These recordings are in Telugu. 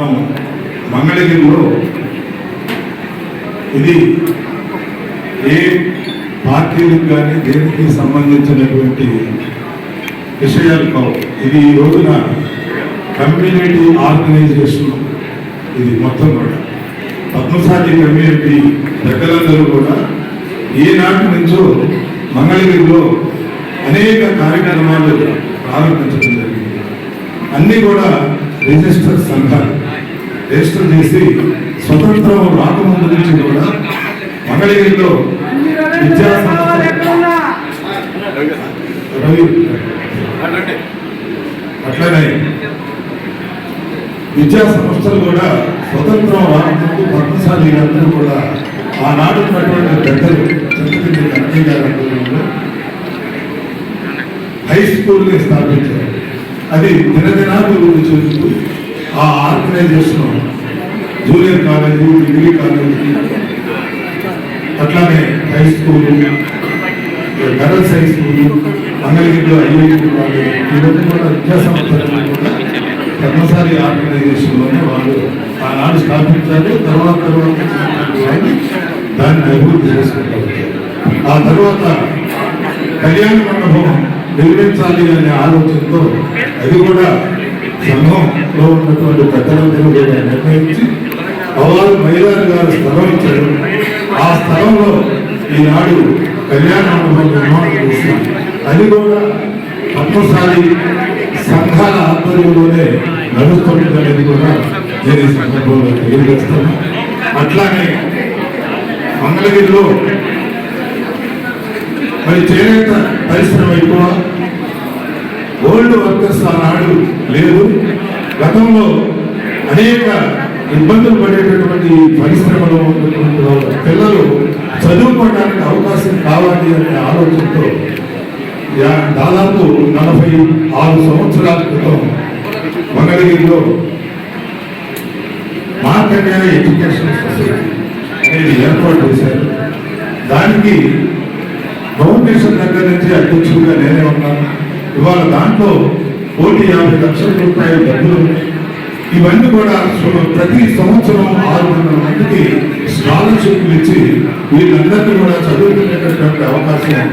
మనం మంగళగిరిలో ఇది ఏ పార్టీలకు కానీ దేనికి సంబంధించినటువంటి విషయాలు కావు. ఇది ఈ రోజున కమ్యూనిటీ ఆర్గనైజేషన్ ఇది మొత్తం కూడా. పద్మశాలి కమ్యూనిటీ దగ్గరందరూ కూడా ఈనాటి నుంచో మంగళగిరిలో అనేక కార్యక్రమాలు ప్రారంభించడం జరిగింది. అన్నీ కూడా రిజిస్టర్ సంఘాలు. రిజిస్టర్ చేసి స్వతంత్రం రాకముందు నుంచి కూడా మంగళగిరిలో విద్యా అట్లనే విద్యా సంస్థలు కూడా స్వతంత్రం రాకముందు పద్మశాలి అందరూ కూడా ఆనాడు ఉన్నటువంటి పెద్దలు చంద్రగిరి కన్నయ్య గారు ఆధ్వర్యంలో హై స్కూల్ని స్థాపించారు. అది దినదినాభివృద్ధి చెందుతూ ఆ organisation junior college degree college అట్లానే high school girls high school మంగళగిరిలో ఐఐటి కాలేజ్ ఇవన్నీ కూడా విద్యా సంస్థలు కూడా పద్మశాలి ఆర్గనైజేషన్లోనే వాళ్ళు ఆనాడు స్థాపించారు. తర్వాత తర్వాత దాన్ని అభివృద్ధి చేసుకుంటారు. ఆ తర్వాత కళ్యాణ మండపం నిర్మించాలి అనే ఆలోచనతో అది కూడా సంఘంలో ఉన్నటువంటి పెద్దలందరూ కూడా నిర్ణయించి అవారు మైదాన్ గారు స్థలం ఇచ్చారు. ఆ స్థలంలో ఈనాడు కళ్యాణ నిర్మాణం చేసి అది కూడా పద్మశాలి సంఘాల ఆధ్వర్యంలోనే నడుస్తుంది అనేది కూడా నేను ఈ సందర్భంలో తెలియజేస్తాను అట్లానే మంగళగిరిలో మరి చేనేత పరిశ్రమ ఎక్కువ. ఓల్డ్ వర్కర్స్ ఆనాడు లేదు గతంలో అనేక ఇబ్బందులు పడేటటువంటి పరిశ్రమలో ఉన్నటువంటి వాళ్ళ పిల్లలు చదువుకోవడానికి అవకాశం కావాలి అనే ఆలోచనతో దాదాపు నలభై ఆరు సంవత్సరాల క్రితం మంగళగిరిలో మార్కెట్ ఎడ్యుకేషన్ సొసైటీ అనేది ఏర్పాటు చేశారు. దానికి ఫౌండేషన్ దగ్గర నుంచి అధ్యక్షుడిగా నేనే ఉన్నాను. ఇవాళ దాంట్లో కోటి యాభై లక్షల రూపాయల డబ్బులు. ఇవన్నీ కూడా ప్రతి సంవత్సరం ఆరు వందల మందికి స్కాలర్షిప్లు ఇచ్చి వీళ్ళందరికీ కూడా చదువుకునేటటువంటి అవకాశం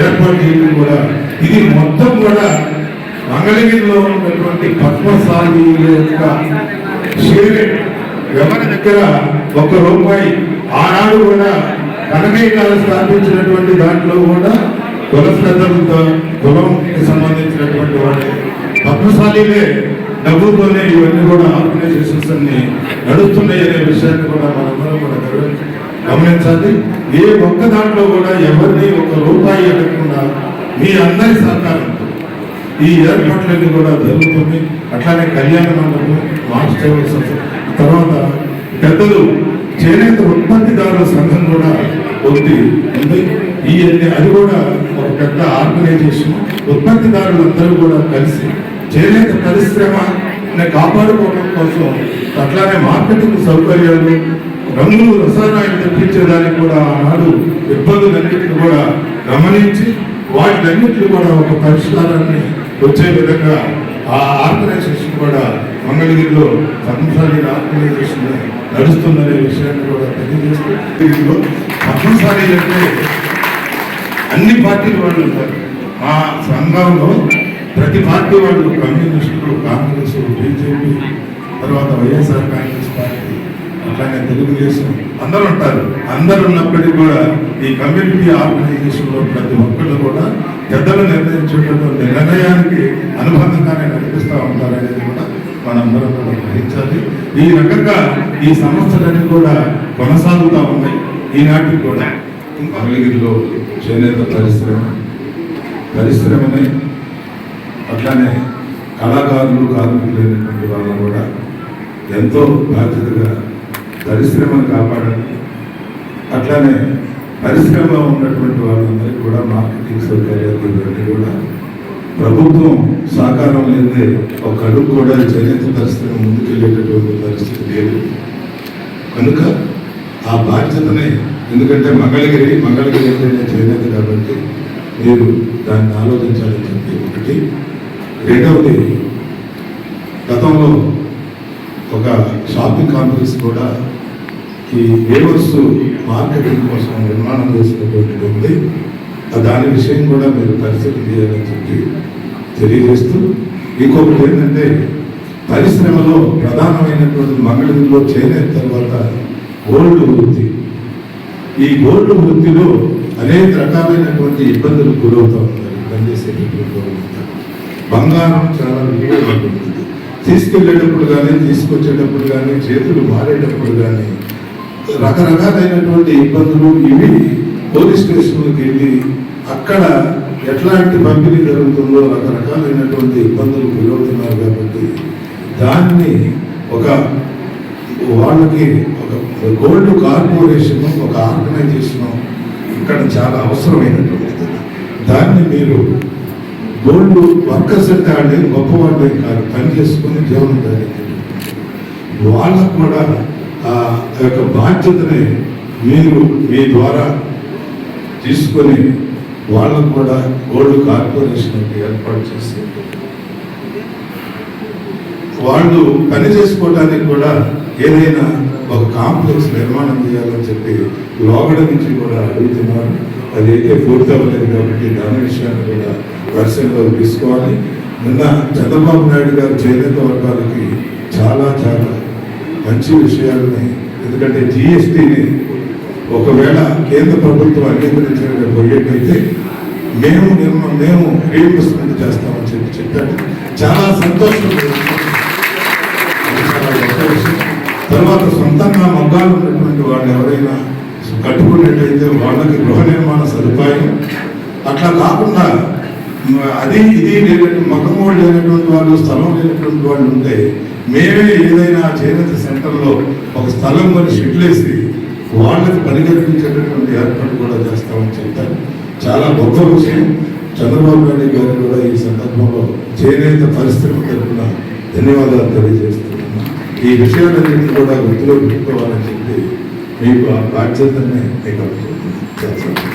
ఏర్పాటు చేయడం కూడా ఇది మొత్తం కూడా మంగళగిరిలో ఉన్నటువంటి పద్మశాలి యొక్క షేర్. ఎవరి దగ్గర ఒక రూపాయి ఆనాడు కూడా కనకయ్య గారు స్థాపించినటువంటి దాంట్లో కూడా కులశ్రద్ధలతో కులంకి సంబంధించినటువంటి వాళ్ళు పద్మశాలిలే డబ్బుతోనే ఇవన్నీ కూడా ఆర్గనైజేషన్స్ అన్ని నడుస్తున్నాయి అనే విషయాన్ని కూడా మనందరం కూడా గమనించాలి. ఏ ఒక్క దాంట్లో కూడా ఎవరిని ఒక రూపాయి అడగకుండా మీ అందరి సహకారంతో ఈ ఏర్పాట్లన్నీ కూడా జరుగుతుంది అట్లానే కళ్యాణ మండపం మాస్టర్స్ తర్వాత పెద్దలు చేనేత ఉత్పత్తిదారుల సంఘం కూడా ఉంది. ఉంది. ఈ అది కూడా ఒక పెద్ద ఆర్గనైజేషన్. ఉత్పత్తిదారులందరూ కూడా కలిసి చేనేత పరిశ్రమ కాపాడుకోవడం కోసం అట్లానే మార్కెటింగ్ సౌకర్యాలు రంగులు రసాయనాలు తెప్పించేదానికి కూడా ఆనాడు ఇబ్బందులన్నింటినీ కూడా గమనించి వాటిలన్నింటినీ కూడా ఒక పరిష్కారాన్ని వచ్చే విధంగా ఆ ఆర్గనైజేషన్ కూడా మంగళగిరిలో పద్మశాలి ఆర్గనైజేషన్ నడుస్తుందనే విషయాన్ని కూడా తెలియజేస్తూ దీంట్లో పద్మశాలి అంటే అన్ని పార్టీల వాళ్ళు ఉంటారు. మా సంఘంలో ప్రతి పార్టీ వాళ్ళు కమ్యూనిస్టులు కాంగ్రెస్ బీజేపీ తర్వాత వైఎస్ఆర్ కాంగ్రెస్ పార్టీ అట్లానే తెలుగుదేశం అందరూ ఉంటారు. అందరు ఉన్నప్పటికీ కూడా ఈ కమ్యూనిటీ ఆర్గనైజేషన్లో ప్రతి ఒక్కళ్ళు కూడా పెద్దలు నిర్ణయించేటటువంటి నిర్ణయానికి అనుబంధంగానే నడిపిస్తూ ఉంటారనేది కూడా మనందరం కూడా గ్రహించాలి. ఈ రకంగా ఈ సమస్యలన్నీ కూడా కొనసాగుతూ ఉన్నాయి ఈనాటికి కూడా. మంగళగిరిలో చేనేత పరిశ్రమ. పరిశ్రమని అట్లానే కళాకారులు కార్మికులు లేనటువంటి వాళ్ళని కూడా ఎంతో బాధ్యతగా పరిశ్రమను కాపాడాలి. అట్లానే పరిశ్రమలో ఉన్నటువంటి వాళ్ళందరికీ కూడా మార్కెటింగ్ సౌకర్యాలు ఇవన్నీ కూడా ప్రభుత్వం సహకారం లేదే ఒక అడుగు కూడా చేనేత పరిశ్రమ ముందుకెళ్ళేటటువంటి పరిస్థితి లేదు. కనుక ఆ బాధ్యతనే ఎందుకంటే మంగళగిరి మంగళగిరి అంటేనే చేనేత కాబట్టి మీరు దాన్ని ఆలోచించాలని చెప్పి ఒకటి. రెండవది గతంలో ఒక షాపింగ్ కాంప్లెక్స్ కూడా ఈ వేవర్స్ మార్కెటింగ్ కోసం నిర్మాణం చేసినటువంటి ఉంది. దాని విషయం కూడా మీరు పరిస్థితి చేయాలని చెప్పి తెలియజేస్తూ ఇంకొకటి ఏంటంటే పరిశ్రమలో ప్రధానమైనటువంటి మంగళగిరిలో చేనేత తర్వాత గోల్డ్ వృత్తి ఈ గోల్డ్ వృత్తిలో అనేక రకాలైనటువంటి ఇబ్బందులు గురవుతూ ఉంటారు పనిచేసేటటువంటి బంగారం చాలా విలువైన ఉంటుంది తీసుకెళ్ళేటప్పుడు కానీ తీసుకొచ్చేటప్పుడు కానీ చేతులు మారేటప్పుడు కానీ రకరకాలైనటువంటి ఇబ్బందులు ఇవి పోలీస్ స్టేషన్కి వెళ్ళి అక్కడ ఎట్లాంటి పంపిణీ జరుగుతుందో రకరకాలైనటువంటి ఇబ్బందులు గురవుతున్నారు కాబట్టి దాన్ని ఒక వాళ్ళకి గోల్డ్ కార్పొరేషన్ ఒక ఆర్గనైజేషన్ ఇక్కడ చాలా అవసరమైనటువంటిది దాన్ని మీరు గోల్డ్ వర్కర్స్ అంటే వాళ్ళే గొప్ప వాళ్ళే కాదు పని చేసుకుని జీవనం జరిగింది వాళ్ళకు కూడా ఆ యొక్క బాధ్యతని మీరు మీ ద్వారా తీసుకొని వాళ్ళకు కూడా గోల్డ్ కార్పొరేషన్ ఏర్పాటు చేసి వాళ్ళు పని చేసుకోవడానికి కూడా ఏదైనా ఒక కాంప్లెక్స్ నిర్మాణం చేయాలని చెప్పి లోగడ నుంచి కూడా అడుగుతున్నారు. అదైతే పూర్తి అవ్వలేదు కాబట్టి దాని విషయాన్ని కూడా పరిశీలనలో తీసుకోవాలి. నిన్న చంద్రబాబు నాయుడు గారు చేనేత వర్గాలకి చాలా చాలా మంచి విషయాలని ఎందుకంటే జిఎస్టిని ఒకవేళ కేంద్ర ప్రభుత్వం అంగీకరించడానికి పోయేటైతే మేము మేము రీఇంబర్స్మెంట్ చేస్తామని చెప్పి చెప్పాడు చాలా సంతోషం అది చాలా గొప్ప విషయం. తర్వాత సొంతంగా మగ్గాలు ఉన్నటువంటి వాళ్ళు ఎవరైనా కట్టుకున్నట్టయితే వాళ్ళకి గృహ నిర్మాణ సదుపాయం. అట్లా కాకుండా అది ఇది లేనటువంటి మగమూడు లేనటువంటి వాళ్ళు స్థలం లేనటువంటి వాళ్ళు ఉంటే మేమే ఏదైనా చేనేత సెంటర్లో ఒక స్థలం కొని షెడ్లేసి వాళ్ళకి పరిగణించేటటువంటి ఏర్పాటు కూడా చేస్తామని చెప్తారు. చాలా గొప్ప విషయం. చంద్రబాబు నాయుడు గారు కూడా ఈ సందర్భంలో చేనేత పరిస్థితి తరఫున ధన్యవాదాలు తెలియజేస్తున్నారు. ఈ విషయాలన్నింటినీ కూడా గుర్తులో పెట్టుకోవాలని చెప్పి మీకు ఆ బాధ్యతని మీకు అప్పచెప్తున్నాను.